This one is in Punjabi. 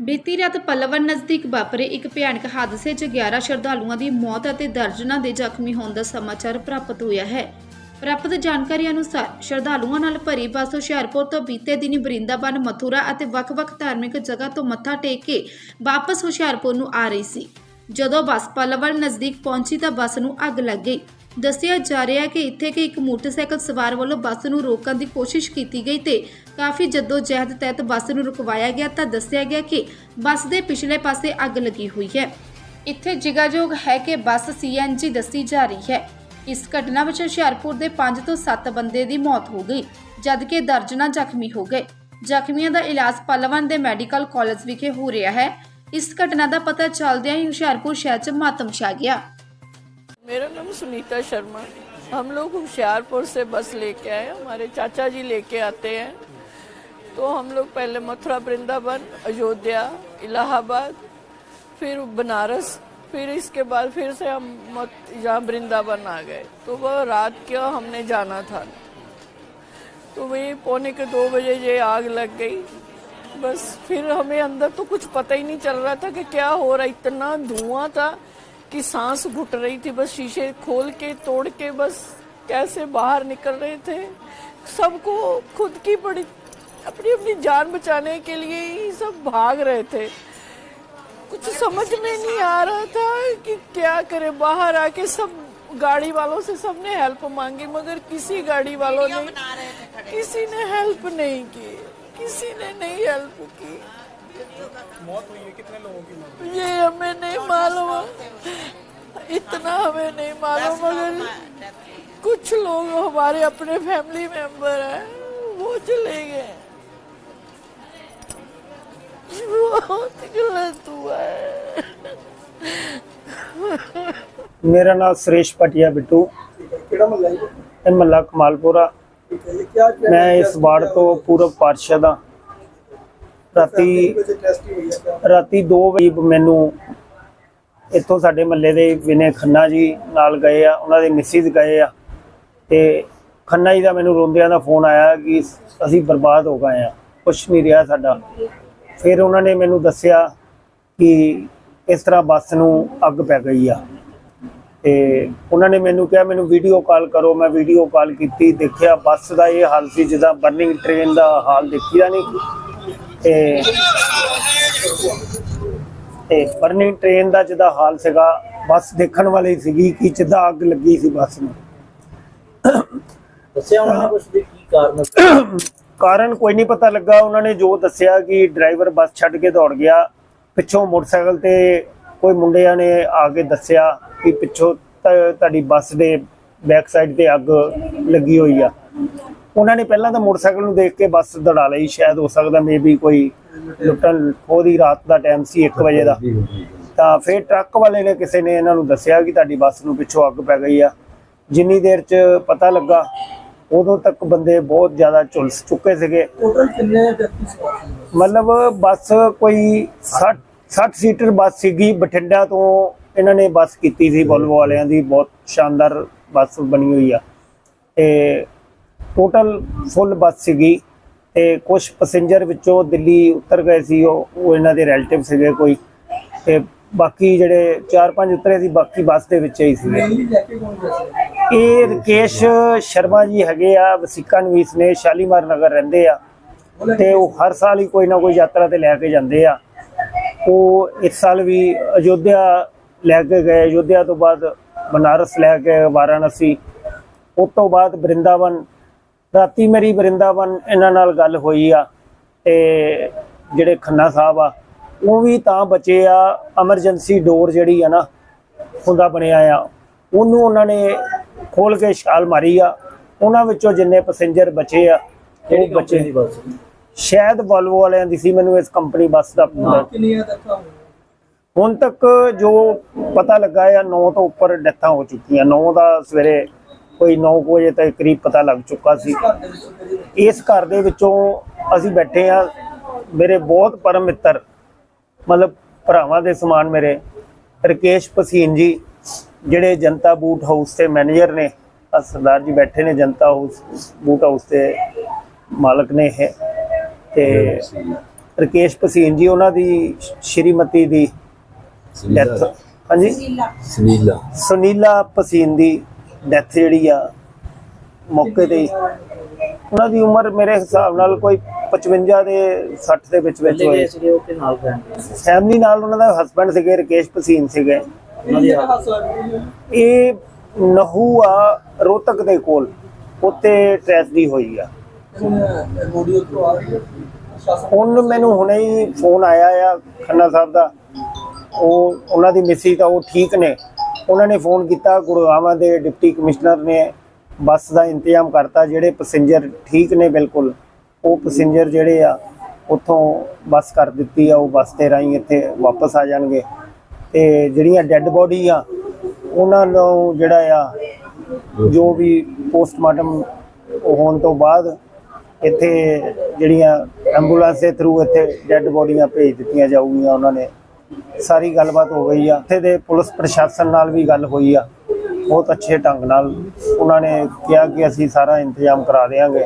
ਬੀਤੀ ਰਾਤ ਪੱਲਵਨ ਨਜ਼ਦੀਕ ਵਾਪਰੇ ਇੱਕ ਭਿਆਨਕ ਹਾਦਸੇ 'ਚ 11 ਸ਼ਰਧਾਲੂਆਂ ਦੀ ਮੌਤ ਅਤੇ ਦਰਜਨਾਂ ਦੇ ਜ਼ਖਮੀ ਹੋਣ ਦਾ ਸਮਾਚਾਰ ਪ੍ਰਾਪਤ ਹੋਇਆ ਹੈ। ਪ੍ਰਾਪਤ ਜਾਣਕਾਰੀ ਅਨੁਸਾਰ ਸ਼ਰਧਾਲੂਆਂ ਨਾਲ ਭਰੀ ਬੱਸ ਹੁਸ਼ਿਆਰਪੁਰ ਤੋਂ ਬੀਤੇ ਦਿਨੀ ਬਰਿੰਦਾਬਨ ਮਥੁਰਾ ਅਤੇ ਵੱਖ-ਵੱਖ ਧਾਰਮਿਕ ਜਗ੍ਹਾ ਤੋਂ ਮੱਥਾ ਟੇਕ ਕੇ ਵਾਪਸ ਹੁਸ਼ਿਆਰਪੁਰ ਨੂੰ ਆ ਰਹੀ ਸੀ। ਜਦੋਂ ਬੱਸ ਪੱਲਵਨ ਨਜ਼ਦੀਕ ਪਹੁੰਚੀ ਤਾਂ ਬੱਸ ਨੂੰ ਅੱਗ ਲੱਗ ਗਈ। ਦੱਸਿਆ ਜਾ ਰਿਹਾ ਹੈ ਕਿ ਇੱਥੇ ਕਿ ਇੱਕ ਮੋਟਰਸਾਈਕਲ ਸਵਾਰ ਵੱਲੋਂ ਬੱਸ ਨੂੰ ਰੋਕਣ ਦੀ ਕੋਸ਼ਿਸ਼ ਕੀਤੀ ਗਈ ਤੇ ਕਾਫੀ ਜਹਿਦ ਤਹਿਤ ਬੱਸ ਨੂੰ ਰੁਕਵਾਇਆ ਗਿਆ ਤਾਂ ਦੱਸਿਆ ਗਿਆ ਕਿ ਬੱਸ ਦੇ ਪਿਛਲੇ ਪਾਸੇ ਅੱਗ ਲੱਗੀ ਹੋਈ ਹੈ। ਇੱਥੇ ਜ਼ਿਗਾਯੋਗ ਹੈ ਕਿ ਬੱਸ ਸੀਐਨਜੀ ਦੱਸੀ ਜਾ ਰਹੀ ਹੈ। ਇਸ ਘਟਨਾ ਵਿੱਚ ਹੁਸ਼ਿਆਰਪੁਰ ਦੇ 5 ਤੋਂ 7 ਬੰਦੇ ਦੀ ਮੌਤ ਹੋ ਗਈ, ਜਦਕਿ ਦਰਜਨਾਂ ਜ਼ਖਮੀ ਹੋ ਗਏ। ਜ਼ਖਮੀਆਂ ਦਾ ਇਲਾਜ ਪਲਵਨ ਦੇ ਮੈਡੀਕਲ ਕਾਲਜ ਵਿਖੇ ਹੋ ਰਿਹਾ ਹੈ। ਇਸ ਘਟਨਾ ਦਾ ਪਤਾ ਚੱਲਦਿਆਂ ਹੀ ਹੁਸ਼ਿਆਰਪੁਰ ਸ਼ਹਿਰ 'ਚ ਮਾਤਮ ਛਾ ਗਿਆ। मेरा नाम सुनीता शर्मा। हम लोग होशियारपुर से बस लेके आए, हमारे चाचा जी लेके आते हैं। तो हम लोग पहले मथुरा, वृंदावन, अयोध्या, इलाहाबाद, फिर बनारस, फिर इसके बाद फिर से हम यहाँ वृंदावन आ गए। तो वह रात का हमने जाना था। तो वही पौने के दो बजे ये आग लग गई। बस फिर हमें अंदर तो कुछ पता ही नहीं चल रहा था कि क्या हो रहा। इतना धुआँ था कि सांस घुट रही थी बस शीशे खोल के तोड़ के बस कैसे बाहर निकल रहे थे। सबको खुद की बड़ी अपनी अपनी जान बचाने के लिए ही सब भाग रहे थे। कुछ समझ में नहीं आ रहा था कि क्या करे। बाहर आके सब गाड़ी वालों से सबने हेल्प मांगी मगर किसी गाड़ी वालों ने किसी ने हेल्प नहीं की। किसी ने नहीं हेल्प की। मौत हुई है कितने लोगों की मौत? ये हमें इतना हमें नहीं मालूम मगर कुछ लोग हमारे अपने फैमिली मेंबर हैं वो चले गए बहुत गलत हुआ है ਮੇਰਾ ਨਾਮ ਸੁਰੇਸ਼ ਪਟਿਆ ਬਿੱਟੂ ਕਿਹੜਾ ਮਹੱਲਾ ਹੈ ਇਹ ਮੱਲਾ ਕਮਾਲਪੁਰਾ ਠੀਕ ਹੈ ਇਹ ਕਿਆ ਕਿਆ ਮੈਂ ਇਸ ਵਾਰਡ ਤੋਂ ਪੂਰਬ ਪਾਰਸ਼ਦ ਹਾਂ ਰਾਤੀ ਟੈਸਟ ਹੋਈ ਹੈ ਕਿਆ ਰਾਤੀ 2 ਵਜੇ ਮੈਨੂੰ ਇੱਥੋਂ ਸਾਡੇ ਮੱਲੇ ਦੇ ਵਿਨੇ ਖੰਨਾ ਜੀ ਨਾਲ ਗਏ ਆ, ਉਹਨਾਂ ਦੇ ਮਿਸਿਸ ਗਏ ਆ। ਤੇ ਖੰਨਾ ਜੀ ਦਾ ਮੈਨੂੰ ਰੋਂਦਿਆਂ ਦਾ ਫੋਨ ਆਇਆ ਕਿ ਅਸੀਂ ਬਰਬਾਦ ਹੋ ਗਏ ਆ, ਕੁਛ ਨਹੀਂ ਰਿਹਾ ਸਾਡਾ। ਫਿਰ ਉਹਨਾਂ ਨੇ ਮੈਨੂੰ ਦੱਸਿਆ ਕਿ ਇਸ ਤਰ੍ਹਾਂ ਬੱਸ ਨੂੰ ਅੱਗ ਪੈ ਗਈ ਆ। ਤੇ ਉਹਨਾਂ ਨੇ ਮੈਨੂੰ ਕਿਹਾ, ਮੈਨੂੰ ਵੀਡੀਓ ਕਾਲ ਕਰੋ, ਮੈਂ ਵੀਡੀਓ ਕਾਲ ਕੀਤੀ, ਦੇਖਿਆ ਬੱਸ ਦਾ ਇਹ ਹਾਲ ਸੀ ਜਿੱਦਾਂ ਬਰਨਿੰਗ ਟ੍ਰੇਨ ਦਾ ਹਾਲ ਦੇਖਿਆ ਨਹੀਂ ਤੇ ਤੇ ਬਰਨਿੰਗ ਟ੍ਰੇਨ ਦਾ ਜਿਹਦਾ ਹਾਲ ਸੀਗਾ ਬੱਸ ਦੇਖਣ ਵਾਲੀ ਸੀਗੀ ਕਿ ਜਿੱਦਾਂ ਅੱਗ ਲੱਗੀ ਸੀ ਬੱਸ ਨੂੰ। ਦੱਸਿਆ ਉਹਨਾਂ ਨੇ ਕੁਝ ਵੀ ਕੀ ਕਾਰਨ ਕਾਰਨ ਕੋਈ ਨਹੀਂ ਪਤਾ ਲੱਗਾ। ਉਹਨਾਂ ਨੇ ਜੋ ਦੱਸਿਆ ਕਿ ਡਰਾਈਵਰ ਬੱਸ ਛੱਡ ਕੇ ਦੌੜ ਗਿਆ। ਪਿੱਛੋਂ ਮੋਟਰਸਾਈਕਲ ਤੇ ਕੋਈ ਮੁੰਡਿਆਂ ਨੇ ਆ ਕੇ ਦੱਸਿਆ ਕਿ ਪਿੱਛੋਂ ਤ- ਤੁਹਾਡੀ ਬੱਸ ਦੇ ਬੈਕ ਸਾਈਡ ਤੇ ਅੱਗ ਲੱਗੀ ਹੋਈ ਆ। ਉਹਨਾਂ ਨੇ ਪਹਿਲਾਂ ਤਾਂ ਮੋਟਰਸਾਈਕਲ ਨੂੰ ਦੇਖ ਕੇ ਬੱਸ ਦੜਾ ਲਈ। ਸ਼ਾਇਦ ਹੋ ਸਕਦਾ ਮੇਬੀ ਕੋਈ ਲੁੱਟਣ ਉਹਦੀ ਰਾਤ ਦਾ ਟਾਈਮ ਸੀ 1 ਵਜੇ ਦਾ। ਤਾਂ ਫਿਰ ਟਰੱਕ ਵਾਲੇ ਨੇ ਕਿਸੇ ਨੇ ਇਹਨਾਂ ਨੂੰ ਦੱਸਿਆ ਕਿ ਤੁਹਾਡੀ ਬੱਸ ਨੂੰ ਪਿੱਛੋਂ ਅੱਗ ਪੈ ਗਈ ਆ। ਜਿੰਨੀ ਦੇਰ ਚ ਪਤਾ ਲੱਗਾ ਉਦੋਂ ਤੱਕ ਬੰਦੇ ਬਹੁਤ ਜ਼ਿਆਦਾ ਝੁਲਸ ਚੁੱਕੇ ਸੀਗੇ। ਟੋਟਲ ਕਿੰਨੇ ਵਿਅਕਤੀ ਸਵਾਰ ਸੀ? ਮਤਲਬ ਬੱਸ ਕੋਈ 60 60 ਸੀਟਰ ਬੱਸ ਸੀਗੀ। ਬਠਿੰਡਾ ਤੋਂ ਇਹਨਾਂ ਨੇ ਬੱਸ ਕੀਤੀ ਸੀ ਵੋਲਵੋ ਵਾਲਿਆਂ ਦੀ। ਬਹੁਤ ਸ਼ਾਨਦਾਰ ਬੱਸ ਬਣੀ ਹੋਈ ਆ। ਤੇ ਟੋਟਲ ਫੁੱਲ ਬੱਸ ਸੀਗੀ। ਤੇ ਕੁਝ ਪੈਸੇਂਜਰ ਵਿੱਚੋਂ ਦਿੱਲੀ ਉਤਰ ਗਏ ਸੀ, ਉਹ ਉਹ ਇਹਨਾਂ ਦੇ ਰਿਲੇਟਿਵ ਸੀਗੇ ਕੋਈ। ਤੇ ਬਾਕੀ ਜਿਹੜੇ 4-5 ਉਤਰੇ ਸੀ, ਬਾਕੀ ਬੱਸ ਦੇ ਵਿੱਚ ਹੀ ਸੀਗੇ। ਇਹ ਰਕੇਸ਼ ਸ਼ਰਮਾ ਜੀ ਹੈਗੇ ਆ, ਵਸੀਕਾ ਨਵੀਸ ਨੇ, ਸ਼ਾਲੀਮਾਰ ਨਗਰ ਰਹਿੰਦੇ ਆ। ਤੇ ਉਹ ਹਰ ਸਾਲ ਹੀ ਕੋਈ ਨਾ ਕੋਈ ਯਾਤਰਾ ਤੇ ਲੈ ਕੇ ਜਾਂਦੇ ਆ। ਉਹ ਇਸ ਸਾਲ ਵੀ ਅਯੋਧਿਆ ਲੈ ਕੇ ਗਏ। ਅਯੋਧਿਆ ਤੋਂ ਬਾਅਦ ਬਨਾਰਸ ਲੈ ਕੇ ਵਾਰਾਣਸੀ। ਉਸ ਤੋਂ ਬਾਅਦ ਬ੍ਰਿੰਦਾਵਨ ਰਾਤੀ ਮੇਰੀ ਬ੍ਰਿੰਦਾਵਨ ਇਹਨਾਂ ਨਾਲ ਗੱਲ ਹੋਈ ਆ ਤੇ ਜਿਹੜੇ ਖੰਨਾ ਸਾਹਿਬ ਆ ਉਹ ਵੀ ਤਾਂ ਬਚੇ ਆ ਐਮਰਜੈਂਸੀ ਡੋਰ ਜਿਹੜੀ ਆ ਨਾ ਹੁੰਦਾ ਬਣਿਆ ਆ। ਉਹਨੂੰ ਉਹਨਾਂ ਨੇ ਖੋਲ ਕੇ ਛਾਲ ਮਾਰੀ ਆ। ਉਹਨਾਂ ਵਿੱਚੋਂ ਜਿੰਨੇ ਪੈਸੇਂਜਰ ਬਚੇ ਆ ਉਹ ਬਚੇ। ਦੀ ਬੱਸ ਸ਼ਾਇਦ ਵੋਲਵੋ ਵਾਲਿਆਂ ਦੀ ਸੀ ਮੈਨੂੰ ਇਸ ਕੰਪਨੀ ਬੱਸ ਦਾ ਹੁਣ ਤੱਕ ਜੋ ਪਤਾ ਲੱਗਾ ਆ 9 ਤੋਂ ਉੱਪਰ ਡੈਥਾਂ ਹੋ ਚੁੱਕੀਆਂ। 9 ਦਾ ਸਵੇਰੇ ਕੋਈ 9 ਵਜੇ ਤੱਕ ਕਰੀਬ ਪਤਾ ਲੱਗ ਚੁੱਕਾ ਸੀ। ਇਸ ਘਰ ਦੇ ਵਿੱਚੋਂ ਅਸੀਂ ਬੈਠੇ ਆ ਮੇਰੇ ਬਹੁਤ ਪਰਮ ਮਿੱਤਰ ਮਤਲਬ ਭਰਾਵਾਂ ਦੇ ਸਮਾਨ ਮੇਰੇ ਰਕੇਸ਼ ਪਸੀਨ ਜੀ ਜਿਹੜੇ ਜਨਤਾ ਬੂਟ ਹਾਊਸ ਦੇ ਮੈਨੇਜਰ ਨੇ। ਸਰਦਾਰ ਜੀ ਬੈਠੇ ਨੇ ਜਨਤਾ ਹਾਊਸ ਬੂਟ ਹਾਊਸ ਦੇ ਮਾਲਕ ਨੇ ਇਹ। ਤੇ ਰਕੇਸ਼ ਭਸੀਨ ਜੀ ਉਹਨਾਂ ਦੀ ਸ਼੍ਰੀਮਤੀ ਦੀ ਡੈਥ ਹਾਂਜੀ? ਸੁਨੀਲਾ। ਸੁਨੀਲਾ ਭਸੀਨ ਦੀ ਡੈਥ ਜਿਹੜੀ ਆ ਮੌਕੇ ਤੇ ਹੀ। ਉਹਨਾਂ ਦੀ ਉਮਰ ਮੇਰੇ ਹਿਸਾਬ ਨਾਲ ਕੋਈ 55 ਦੇ 60 ਦੇ ਵਿੱਚ ਵਿੱਚ ਹੋਏ ਸੀਗੇ ਉਹ ਨਾਲ ਫੈਮਿਲੀ ਫੈਮਿਲੀ ਨਾਲ ਉਹਨਾਂ ਦਾ ਹਸਬੰਡ ਸੀਗੇ ਰਕੇਸ਼ ਭਸੀਨ ਸੀਗੇ। ਇਹ ਨਹੂ ਆ ਰੋਹਤਕ ਦੇ ਕੋਲ ਉੱਤੇ ਟ੍ਰੈਜਡੀ ਹੋਈ ਆ। ਹੁਣ ਮੈਨੂੰ ਹੁਣੇ ਹੀ ਫੋਨ ਆਇਆ ਆ ਖੰਨਾ ਸਾਹਿਬ ਦਾ। ਉਹ ਉਹਨਾਂ ਦੀ ਮਿਸੀ ਤਾਂ ਉਹ ਠੀਕ ਨੇ। ਉਹਨਾਂ ਨੇ ਫੋਨ ਕੀਤਾ ਗੁਰਗਾਵਾਂ ਦੇ ਡਿਪਟੀ ਕਮਿਸ਼ਨਰ ਨੇ ਬੱਸ ਦਾ ਇੰਤਜ਼ਾਮ ਕਰਤਾ, ਜਿਹੜੇ ਪੈਸੇਂਜਰ ਠੀਕ ਨੇ ਬਿਲਕੁਲ, ਉਹ ਪੈਸੇਂਜਰ ਜਿਹੜੇ ਆ, ਉੱਥੋਂ ਬੱਸ ਕਰ ਦਿੱਤੀ ਆ, ਉਹ ਬੱਸ ਤੇ ਰਾਹੀਂ ਇੱਥੇ ਵਾਪਸ ਆ ਜਾਣਗੇ। ਤੇ ਜਿਹੜੀਆਂ ਡੈੱਡ ਬੋਡੀ ਆ, ਉਹਨਾਂ ਨੂੰ ਜਿਹੜਾ ਆ, ਜੋ ਵੀ ਪੋਸਟਮਾਰਟਮ ਹੋਣ ਤੋਂ ਬਾਅਦ ਇੱਥੇ ਜਿਹੜੀਆਂ ਐਂਬੂਲੈਂਸ ਦੇ ਥਰੂ ਇੱਥੇ ਡੈੱਡ ਬੋਡੀਆਂ ਭੇਜ ਦਿੱਤੀਆਂ ਜਾਊਗੀਆਂ ਉਹਨਾਂ ਨੇ। ਸਾਰੀ ਗੱਲਬਾਤ ਹੋ ਗਈ ਆ। ਇੱਥੇ ਦੇ ਪੁਲਿਸ ਪ੍ਰਸ਼ਾਸਨ ਨਾਲ ਵੀ ਗੱਲ ਹੋਈ ਆ। ਬਹੁਤ ਅੱਛੇ ਢੰਗ ਨਾਲ ਉਹਨਾਂ ਨੇ ਕਿਹਾ ਕਿ ਅਸੀਂ ਸਾਰਾ ਇੰਤਜ਼ਾਮ ਕਰਾ ਦੇਵਾਂਗੇ